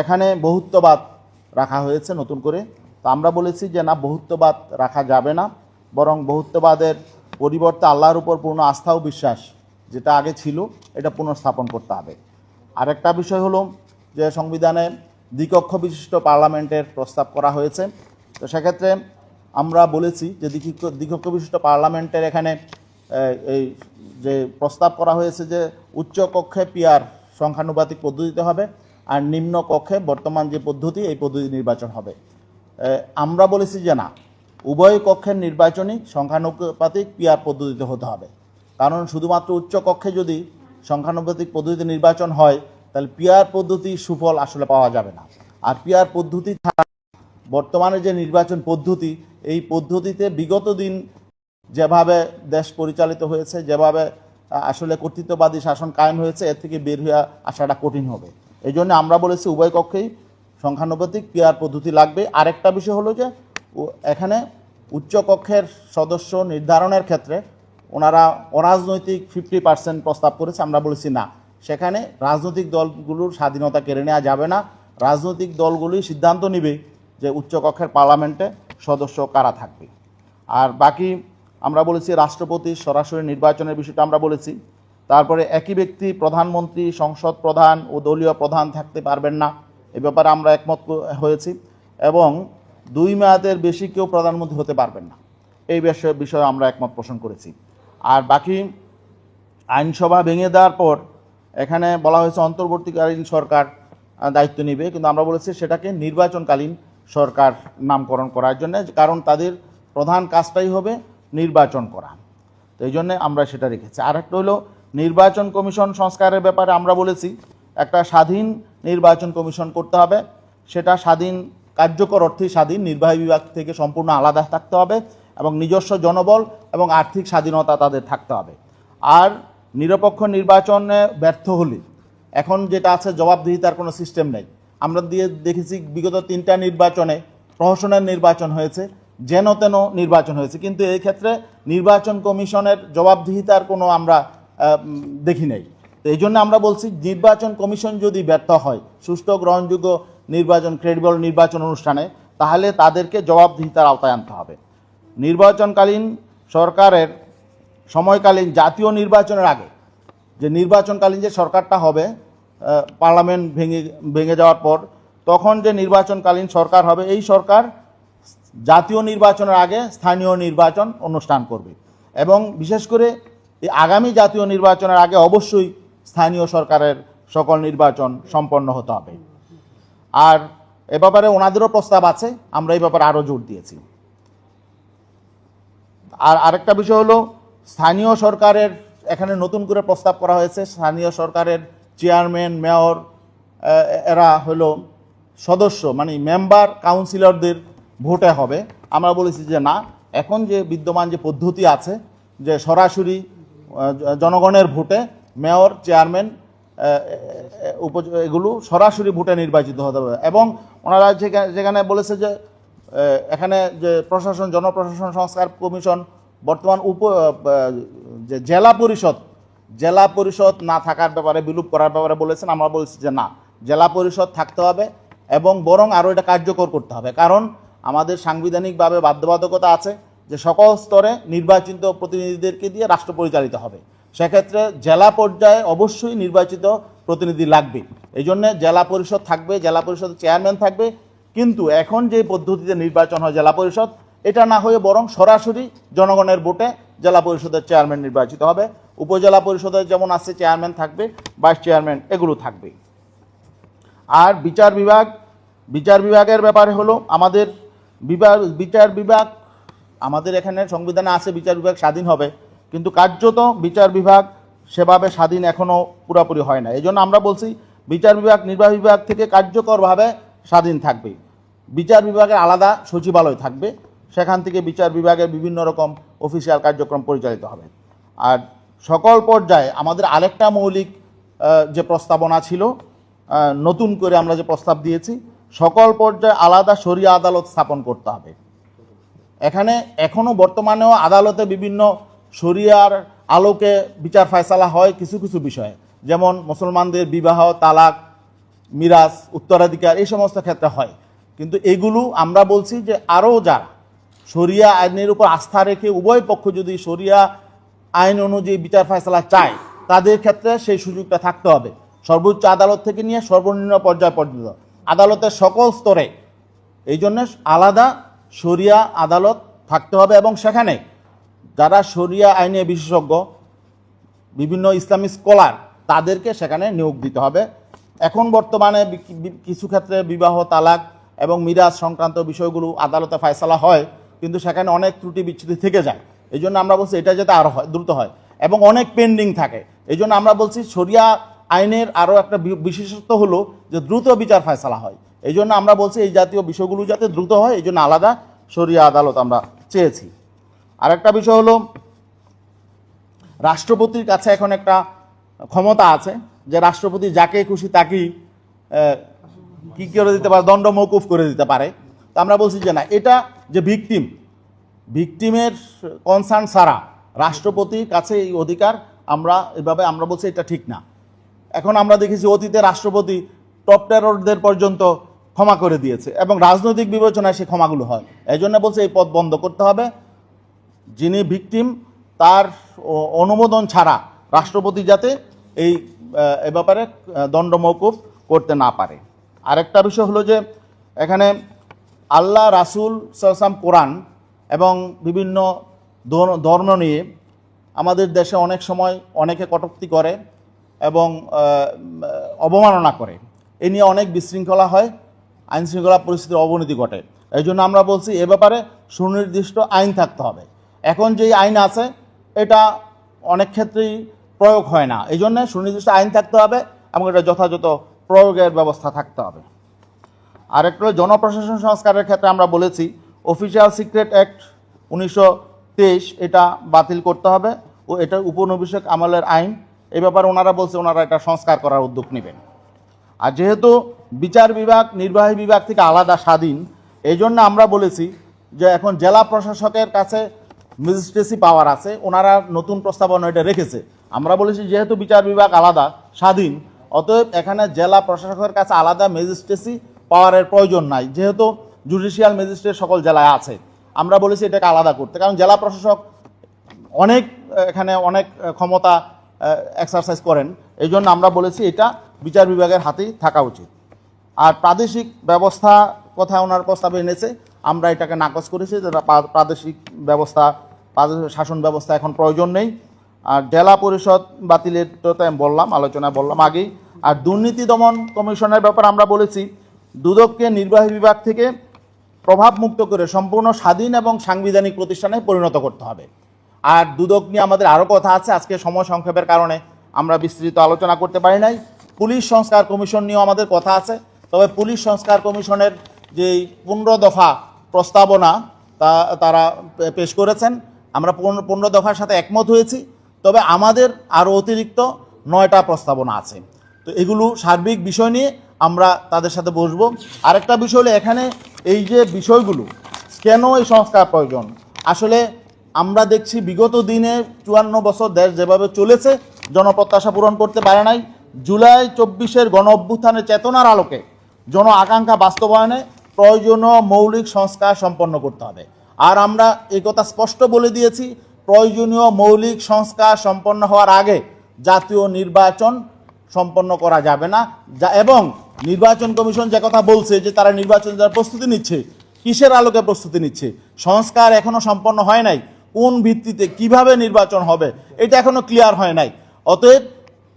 এখানে বহুত্ববাদ রাখা হয়েছে নতুন করে। তো আমরা বলেছি যে না, বহুত্ববাদ রাখা যাবে না, বরং বহুত্ববাদের পরিবর্তে আল্লাহর উপর পূর্ণ আস্থা ও বিশ্বাস যেটা আগে ছিল, এটা পুনঃস্থাপন করতে হবে। আরেকটা বিষয় হলো যে সংবিধানে দ্বিকক্ষ বিশিষ্ট পার্লামেন্টের প্রস্তাব করা হয়েছে। তো সেক্ষেত্রে আমরা বলেছি যে দ্বিকক্ষ বিশিষ্ট পার্লামেন্টের এখানে এই যে প্রস্তাব করা হয়েছে যে উচ্চ কক্ষে পিয়ার সংখ্যানুপাতিক পদ্ধতিতে হবে। আর নিম্ন কক্ষে বর্তমান যে পদ্ধতি, এই পদ্ধতি নির্বাচন হবে। আমরা বলেছি যে না, উভয় কক্ষের নির্বাচনই সংখ্যানুপাতিক পিয়ার পদ্ধতিতে হতে হবে। কারণ শুধুমাত্র উচ্চ কক্ষে যদি সংখ্যানুপাতিক পদ্ধতিতে নির্বাচন হয়, তাহলে পিয়ার পদ্ধতির সুফল আসলে পাওয়া যাবে না। আর পিয়ার পদ্ধতি ছাড়া বর্তমানে যে নির্বাচন পদ্ধতি, এই পদ্ধতিতে বিগত দিন যেভাবে দেশ পরিচালিত হয়েছে, যেভাবে আসলে কর্তৃত্ববাদী শাসন কায়েম হয়েছে, এর থেকে বের হয়ে আসাটা কঠিন হবে। এই জন্য আমরা বলেছি উভয় কক্ষেই সংখ্যানুপাতিক পিয়ার পদ্ধতি লাগবে। আরেকটা বিষয় হলো যে এখানে উচ্চ কক্ষের সদস্য নির্ধারণের ক্ষেত্রে ওনারা অরাজনৈতিক ফিফটি পার্সেন্ট প্রস্তাব করেছে, আমরা বলেছি না। সেখানে রাজনৈতিক দলগুলোর স্বাধীনতা কেড়ে নেওয়া যাবে না। রাজনৈতিক দলগুলি সিদ্ধান্ত নেবে যে উচ্চকক্ষের পার্লামেন্টে সদস্য কারা থাকবে। আর বাকি আমরা বলেছি রাষ্ট্রপতি সরাসরি নির্বাচনের বিষয়টা আমরা বলেছি। তারপরে একই ব্যক্তি প্রধানমন্ত্রী, সংসদ প্রধান ও দলীয় প্রধান থাকতে পারবেন না। এ ব্যাপারে আমরা একমত হয়েছি এবং দুই মেয়াদের বেশি কেউ প্রধানমন্ত্রী হতে পারবেন না। এই বিষয়ে বিষয়ে আমরা একমত পোষণ করেছি। আর বাকি আইনসভা ভেঙে দেওয়ার পর এখানে বলা হয়েছে অন্তর্বর্তীকালীন সরকার দায়িত্ব নেবে। কিন্তু আমরা বলেছি সেটাকে নির্বাচনকালীন সরকার নামকরণ করার জন্য, কারণ তাদের প্রধান কাজটাই হবে নির্বাচন করা। তো এই জন্যে আমরা সেটা রেখেছি। আর একটা হলো নির্বাচন কমিশন সংস্কারের ব্যাপারে আমরা বলেছি, একটা স্বাধীন নির্বাচন কমিশন করতে হবে। সেটা স্বাধীন কার্যকর অর্থে স্বাধীন, নির্বাহী বিভাগ থেকে সম্পূর্ণ আলাদা থাকতে হবে এবং নিজস্ব জনবল এবং আর্থিক স্বাধীনতা তাদের থাকতে হবে। আর নিরপেক্ষ নির্বাচনে ব্যর্থ হলে, এখন যেটা আছে জবাবদিহিতার কোনো সিস্টেম নেই। আমরা দিয়ে দেখেছি বিগত তিনটা নির্বাচনে প্রহসনের নির্বাচন হয়েছে, যেন তেন নির্বাচন হয়েছে। কিন্তু এই ক্ষেত্রে নির্বাচন কমিশনের জবাবদিহিতার কোনো আমরা দেখি নাই। তো এই জন্য আমরা বলছি, নির্বাচন কমিশন যদি ব্যর্থ হয়, সুষ্ঠু গ্রহণযোগ্য নির্বাচন ক্রেডিবল নির্বাচন অনুষ্ঠানে, তাহলে তাদেরকে জবাবদিহিতার আওতায় আনতে হবে। নির্বাচনকালীন সরকারের, সময়কালীন জাতীয় নির্বাচনের আগে, যে নির্বাচনকালীন যে সরকারটা হবে পার্লামেন্ট ভেঙে ভেঙে যাওয়ার পর, তখন যে নির্বাচনকালীন সরকার হবে, এই সরকার জাতীয় নির্বাচনের আগে স্থানীয় নির্বাচন অনুষ্ঠান করবে। এবং বিশেষ করে এই আগামী জাতীয় নির্বাচনের আগে অবশ্যই স্থানীয় সরকারের সকল নির্বাচন সম্পন্ন হতে হবে। আর এ ব্যাপারে ওনাদেরও প্রস্তাব আছে, আমরা এই ব্যাপারে আরও জোর দিয়েছি। আর আরেকটা বিষয় হলো, স্থানীয় সরকারের এখানে নতুন করে প্রস্তাব করা হয়েছে, স্থানীয় সরকারের চেয়ারম্যান, মেয়র এরা হলো সদস্য মানে মেম্বার কাউন্সিলরদের ভোটে হবে। আমরা বলেছি যে না, এখন যে বিদ্যমান যে পদ্ধতি আছে, যে সরাসরি জনগণের ভোটে মেয়র, চেয়ারম্যান এগুলো সরাসরি ভোটে নির্বাচিত হতে হবে। এবং ওনারা যেখানে বলেছে যে এখানে যে প্রশাসন, জনপ্রশাসন সংস্কার কমিশন, বর্তমান উপ যে জেলা পরিষদ জেলা পরিষদ না থাকার ব্যাপারে, বিলুপ করার ব্যাপারে বলেছেন। আমরা বলছি যে না, জেলা পরিষদ থাকতে হবে এবং বরং আরও এটা কার্যকর করতে হবে। কারণ আমাদের সাংবিধানিকভাবে বাধ্যবাধকতা আছে। যে সকল স্তরে নির্বাচিত প্রতিনিধিদেরকে দিয়ে রাষ্ট্র পরিচালিত হবে। সেক্ষেত্রে জেলা পর্যায়ে অবশ্যই নির্বাচিত প্রতিনিধি লাগবে। এই জন্যে জেলা পরিষদ থাকবে, জেলা পরিষদের চেয়ারম্যান থাকবে। কিন্তু এখন যে পদ্ধতিতে নির্বাচন হয় জেলা পরিষদ, এটা না হয়ে বরং সরাসরি জনগণের ভোটে জেলা পরিষদের চেয়ারম্যান নির্বাচিত হবে। উপজেলা পরিষদের যেমন আছে চেয়ারম্যান থাকবে, ভাইস চেয়ারম্যান এগুলো থাকবে। আর বিচার বিভাগ, বিচার বিভাগের ব্যাপারে হলো আমাদের বিভাগ, বিচার বিভাগ আমাদের এখানে সংবিধানে আছে, বিচার বিভাগ স্বাধীন হবে। কিন্তু কার্যত বিচার বিভাগ সেভাবে স্বাধীন এখনও পুরোপুরি হয় না। এই জন্য আমরা বলছি, বিচার বিভাগ, নির্বাহী বিভাগ থেকে কার্যকরভাবে স্বাধীন থাকবে। বিচার বিভাগের আলাদা সচিবালয় থাকবে। সেখান থেকে বিচার বিভাগের বিভিন্ন রকম অফিসিয়াল কার্যক্রম পরিচালিত হবে। আর সকল পর্যায়ে আমাদের আরেকটা মৌলিক যে প্রস্তাবনা ছিল নতুন করে আমরা যে প্রস্তাব দিয়েছি, সকল পর্যায়ে আলাদা শরিয়া আদালত স্থাপন করতে হবে। এখানে এখনও বর্তমানেও আদালতে বিভিন্ন শরিয়ার আলোকে বিচার ফয়সালা হয় কিছু কিছু বিষয়ে। যেমন মুসলমানদের বিবাহ, তালাক, মিরাজ, উত্তরাধিকার এই সমস্ত ক্ষেত্রে হয়। কিন্তু এগুলো আমরা বলছি যে আরও যারা শরিয়া আইনের উপর আস্থা রেখে উভয় পক্ষ যদি শরিয়া আইন অনুযায়ী বিচার ফয়সলা চায়, তাদের ক্ষেত্রে সেই সুযোগটা থাকতে হবে। সর্বোচ্চ আদালত থেকে নিয়ে সর্বনিম্ন পর্যায় পর্যন্ত। আদালতের সকল স্তরে। এই জন্য আলাদা শরিয়া আদালত থাকতে হবে এবং সেখানে যারা শরিয়া আইনে বিশেষজ্ঞ, বিভিন্ন ইসলামী স্কলার, তাদেরকে সেখানে নিয়োগ দিতে হবে। এখন বর্তমানে কিছু ক্ষেত্রে বিবাহ, তালাক এবং মিরাজ সংক্রান্ত বিষয়গুলো আদালতে ফায়সালা হয়, কিন্তু সেখানে অনেক ত্রুটি বিচ্ছুতি থেকে যায়। এই জন্য আমরা বলছি এটা যাতে আরও হয়, দ্রুত হয় এবং অনেক পেন্ডিং থাকে। এই জন্য আমরা বলছি শরিয়া আইনের আরও একটা বিশেষত্ব হলো যে দ্রুত বিচার ফায়সালা হয়। এই জন্য আমরা বলছি এই জাতীয় বিষয়গুলো যাতে দ্রুত হয় এই জন্য আলাদা শরিয়া আদালত আমরা চেয়েছি। আরেকটা বিষয় হলো, রাষ্ট্রপতির কাছে এখন একটা ক্ষমতা আছে যে রাষ্ট্রপতি যাকে খুশি তাকেই কী করে দিতে পারে, দণ্ড মৌকুফ করে দিতে পারে। তো আমরা বলছি যে না, এটা যে ভিকটিম, ভিকটিমের কনসার্ন ছাড়া রাষ্ট্রপতির কাছে এই অধিকার আমরা, এভাবে আমরা বলছি এটা ঠিক না। এখন আমরা দেখেছি অতীতে রাষ্ট্রপতি টপ টেররদের পর্যন্ত ক্ষমা করে দিয়েছে এবং রাজনৈতিক বিবেচনায় সে ক্ষমাগুলো হয়। এই জন্য বলছে এই পদ বন্ধ করতে হবে। যিনি ভিকটিম, তার অনুমোদন ছাড়া রাষ্ট্রপতি যাতে এই এ ব্যাপারে দণ্ড মৌকুফ করতে না পারে। আরেকটা বিষয় হলো যে, এখানে আল্লাহ, রাসুল সাল্লাম কোরআন এবং বিভিন্ন ধর্ম নিয়ে আমাদের দেশে অনেক সময় অনেকে কটূক্তি করে এবং অবমাননা করে। এ নিয়ে অনেক বিশৃঙ্খলা হয়। আইন শৃঙ্খলা পরিস্থিতির অবনতি ঘটে। এই জন্য আমরা বলছি, এ ব্যাপারে সুনির্দিষ্ট আইন থাকতে হবে। এখন যেই আইন আছে, এটা অনেক ক্ষেত্রেই প্রয়োগ হয় না। এই জন্য সুনির্দিষ্ট আইন থাকতে হবে এবং এটা যথাযথ প্রয়োগের ব্যবস্থা থাকতে হবে। আরেকটা হলো, জনপ্রশাসন সংস্কারের ক্ষেত্রে আমরা বলেছি অফিসিয়াল সিক্রেট অ্যাক্ট উনিশশো তেইশ এটা বাতিল করতে হবে ও এটা উপনিবেশক আমলের আইন। এ ব্যাপারে ওনারা বলছে, ওনারা এটা সংস্কার করার উদ্যোগ নেবেন। আর যেহেতু বিচার বিভাগ, নির্বাহী বিভাগ থেকে আলাদা স্বাধীন এই জন্য আমরা বলেছি যে এখন জেলা প্রশাসকের কাছে ম্যাজিস্ট্রেসি পাওয়ার আছে, ওনারা নতুন প্রস্তাবনা এটা রেখেছে। আমরা বলেছি যেহেতু বিচার বিভাগ আলাদা, স্বাধীন, অতএব এখানে জেলা প্রশাসকের কাছে আলাদা ম্যাজিস্ট্রেসি পাওয়ারের প্রয়োজন নাই, যেহেতু জুডিশিয়াল ম্যাজিস্ট্রেট সকল জেলায় আছে। আমরা বলেছি এটাকে আলাদা করতে, কারণ জেলা প্রশাসক অনেক, এখানে অনেক ক্ষমতা এক্সারসাইজ করেন। এই জন্য আমরা বলেছি এটা বিচার বিভাগের হাতেই থাকা উচিত। আর প্রাদেশিক ব্যবস্থা কথা ওনার প্রস্তাবে এনেছে, আমরা এটাকে নাকচ করেছি যে প্রাদেশিক ব্যবস্থা, প্রাদেশিক শাসন ব্যবস্থা এখন প্রয়োজন নেই। আর জেলা পরিষদ বাতিলের তো আমি বললাম, আলোচনায় বললাম আগেই। আর দুর্নীতি দমন কমিশনের ব্যাপারে আমরা বলেছি, দুদককে নির্বাহী বিভাগ থেকে প্রভাবমুক্ত করে সম্পূর্ণ স্বাধীন এবং সাংবিধানিক প্রতিষ্ঠানে পরিণত করতে হবে। আর দুদক নিয়ে আমাদের আরও কথা আছে, আজকে সময় সংক্ষেপের কারণে আমরা বিস্তৃত আলোচনা করতে পারি নাই। পুলিশ সংস্কার কমিশন নিয়েও আমাদের কথা আছে। তবে পুলিশ সংস্কার কমিশনের যে পনেরো দফা প্রস্তাবনা তা, তারা পেশ করেছেন। আমরা পনেরো পনেরো দফার সাথে একমত হয়েছি। তবে আমাদের আরও অতিরিক্ত নয়টা প্রস্তাবনা আছে। তো এগুলো সার্বিক বিষয় নিয়ে আমরা তাদের সাথে বসবো। আরেকটা বিষয় হলো এখানে এই যে বিষয়গুলো, কেন এই সংস্কার প্রয়োজন? আসলে আমরা দেখছি বিগত দিনে চুয়ান্ন বছর দেশ যেভাবে চলেছে, জনপ্রত্যাশা পূরণ করতে পারে নাই। জুলাই চব্বিশের গণ অভ্যুত্থানের চেতনার আলোকে জন আকাঙ্ক্ষা বাস্তবায়নে প্রয়োজনীয় মৌলিক সংস্কার সম্পন্ন করতে হবে। আর আমরা এই কথা স্পষ্ট বলে দিয়েছি, প্রয়োজনীয় মৌলিক সংস্কার সম্পন্ন হওয়ার আগে জাতীয় নির্বাচন সম্পন্ন করা যাবে না। যা এবং নির্বাচন কমিশন যে কথা বলছে যে তারা নির্বাচন যারা প্রস্তুতি নিচ্ছে, কিসের আলোকে প্রস্তুতি নিচ্ছে? সংস্কার এখনও সম্পন্ন হয় নাই। কোন ভিত্তিতে কীভাবে নির্বাচন হবে, এটা এখনও ক্লিয়ার হয় নাই। অতএব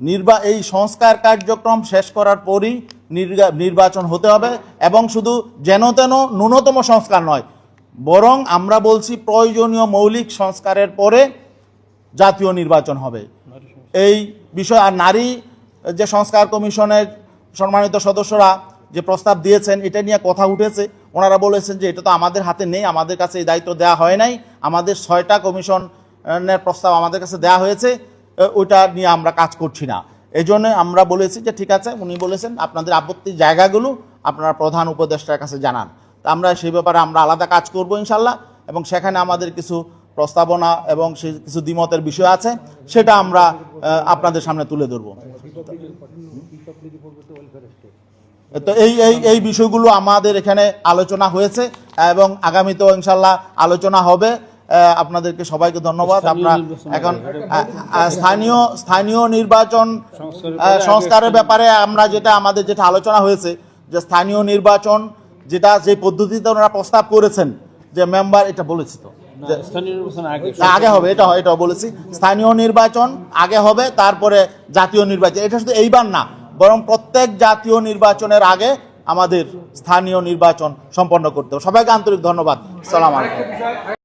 নির্বা, এই সংস্কার কার্যক্রম শেষ করার পরই নির্বাচন হতে হবে এবং শুধু যেন তেন ন্যূনতম সংস্কার নয়, বরং আমরা বলছি প্রয়োজনীয় মৌলিক সংস্কারের পরে জাতীয় নির্বাচন হবে। এই বিষয়, আর নারী যে সংস্কার কমিশনের সম্মানিত সদস্যরা যে প্রস্তাব দিয়েছেন, এটা নিয়ে কথা উঠেছে। ওনারা বলেছেন যে এটা তো আমাদের হাতে নেই, আমাদের কাছে এই দায়িত্ব দেওয়া হয় নাই। আমাদের ছয়টা কমিশনের প্রস্তাব আমাদের কাছে দেওয়া হয়েছে। এ, ওইটা নিয়ে আমরা কাজ করছি না। এই জন্য আমরা বলেছি যে ঠিক আছে উনি বলেছেন আপনাদের আপত্তির জায়গাগুলো আপনারা প্রধান উপদেষ্টার কাছে জানান। তা আমরা সেই ব্যাপারে আমরা আলাদা কাজ করব ইনশাল্লাহ এবং সেখানে আমাদের কিছু প্রস্তাবনা এবং সে কিছু দ্বিমতের বিষয় আছে সেটা আমরা আপনাদের সামনে তুলে ধরবো। তো এই এই এই বিষয়গুলো আমাদের এখানে আলোচনা হয়েছে এবং আগামীতেও ইনশাল্লাহ আলোচনা হবে। আপনাদেরকে সবাইকে ধন্যবাদ। আপনার এখন স্থানীয় স্থানীয় নির্বাচন সংস্কারের ব্যাপারে আমরা যেটা আমাদের যেটা আলোচনা হয়েছে যে স্থানীয় নির্বাচন যেটা যে পদ্ধতিতে ওনারা প্রস্তাব করেছেন যে মেম্বার এটা বলেছি তো। আগে হবে এটা এটাও বলেছি। স্থানীয় নির্বাচন আগে হবে তারপরে জাতীয় নির্বাচন। এটা শুধু এইবার না বরং প্রত্যেক জাতীয় নির্বাচনের আগে আমাদের স্থানীয় নির্বাচন সম্পন্ন করতে হবে। সবাইকে আন্তরিক ধন্যবাদ। সালাম আলাইকুম।